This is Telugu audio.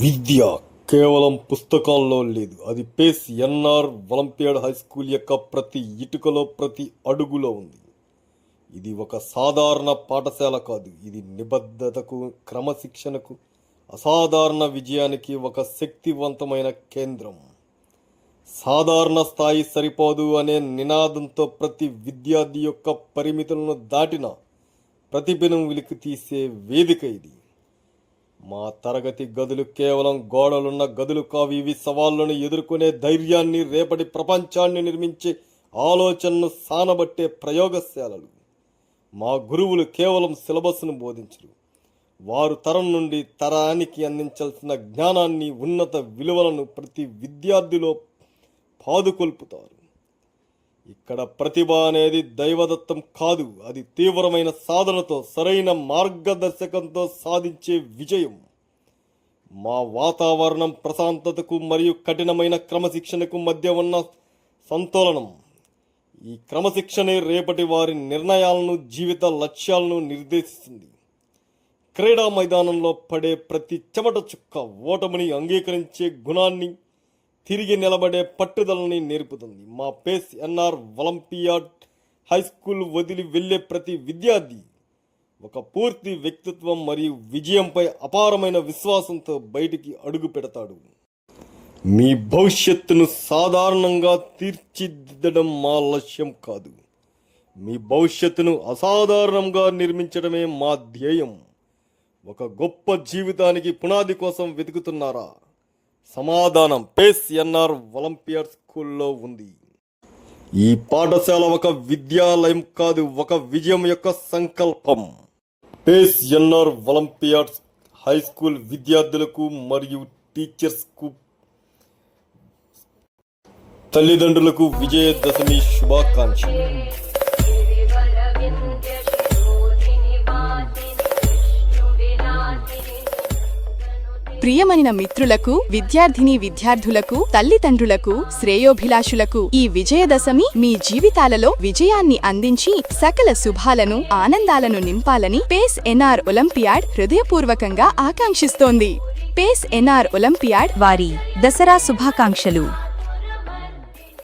విద్య కేవలం పుస్తకాల్లో లేదు. అది Pace NR Olympiad High School యొక్క ప్రతి ఇటుకలో ప్రతి అడుగులో ఉంది. ఇది ఒక సాధారణ పాఠశాల కాదు. ఇది నిబద్ధతకు క్రమశిక్షణకు అసాధారణ విజయానికి ఒక శక్తివంతమైన కేంద్రం. సాధారణ స్థాయి సరిపోదు అనే నినాదంతో ప్రతి విద్యార్థి యొక్క పరిమితులను దాటిన ప్రతిభను వెలికి తీసే వేదిక ఇది. మా తరగతి గదులు కేవలం గోడలున్న గదులు కావు. ఇవి సవాళ్ళను ఎదుర్కొనే ధైర్యాన్ని రేపటి ప్రపంచాన్ని నిర్మించే ఆలోచనను సానబట్టే ప్రయోగశాలలు. మా గురువులు కేవలం సిలబస్ను బోధించరు. వారు తరం నుండి తరానికి అందించాల్సిన జ్ఞానాన్ని ఉన్నత విలువలను ప్రతి విద్యార్థిలో పాదుకొల్పుతారు. ఇక్కడ ప్రతిభ అనేది దైవదత్తం కాదు. అది తీవ్రమైన సాధనతో సరైన మార్గదర్శకంతో సాధించే విజయం. మా వాతావరణం ప్రశాంతతకు మరియు కఠినమైన క్రమశిక్షణకు మధ్య ఉన్న సంతులనం. ఈ క్రమశిక్షణే రేపటి వారి నిర్ణయాలను జీవిత లక్ష్యాలను నిర్దేశిస్తుంది. క్రీడా మైదానంలో పడే ప్రతి చెమట చుక్క ఓటమిని అంగీకరించే గుణాన్ని తిరిగి నిలబడే పట్టుదలని నేర్పుతుంది. మా Pace NR Olympiad High School వదిలి వెళ్ళే ప్రతి విద్యార్థి ఒక పూర్తి వ్యక్తిత్వం మరియు విజయంపై అపారమైన విశ్వాసంతో బయటికి అడుగు పెడతాడు. మీ భవిష్యత్తును సాధారణంగా తీర్చిదిద్దడం మా లక్ష్యం కాదు. మీ భవిష్యత్తును అసాధారణంగా నిర్మించడమే మా ధ్యేయం. ఒక గొప్ప జీవితానికి పునాది కోసం వెతుకుతున్నారా? సమాధానం. పేస్ ఎన్ఆర్ ఒలింపియాడ్ స్కూల్లో ఉంది. ఈ పాఠశాల ఒక విద్యాలయం కాదు ఒక విజయం యొక్క సంకల్పం. Pace NR Olympiad High School విద్యార్థులకు మరియు టీచర్స్కు తల్లిదండ్రులకు విజయదశమి శుభాకాంక్షలు. ప్రియమైన మిత్రులకు విద్యార్థిని విద్యార్థులకు తల్లిదండ్రులకు శ్రేయోభిలాషులకు ఈ విజయదశమి మీ జీవితాలలో విజయాన్ని అందించి సకల శుభాలను ఆనందాలను నింపాలని పేస్ ఎన్ఆర్ ఒలింపియాడ్ హృదయపూర్వకంగా ఆకాంక్షిస్తోంది. పేస్ ఎన్ఆర్ ఒలింపియాడ్ వారి దసరా శుభాకాంక్షలు.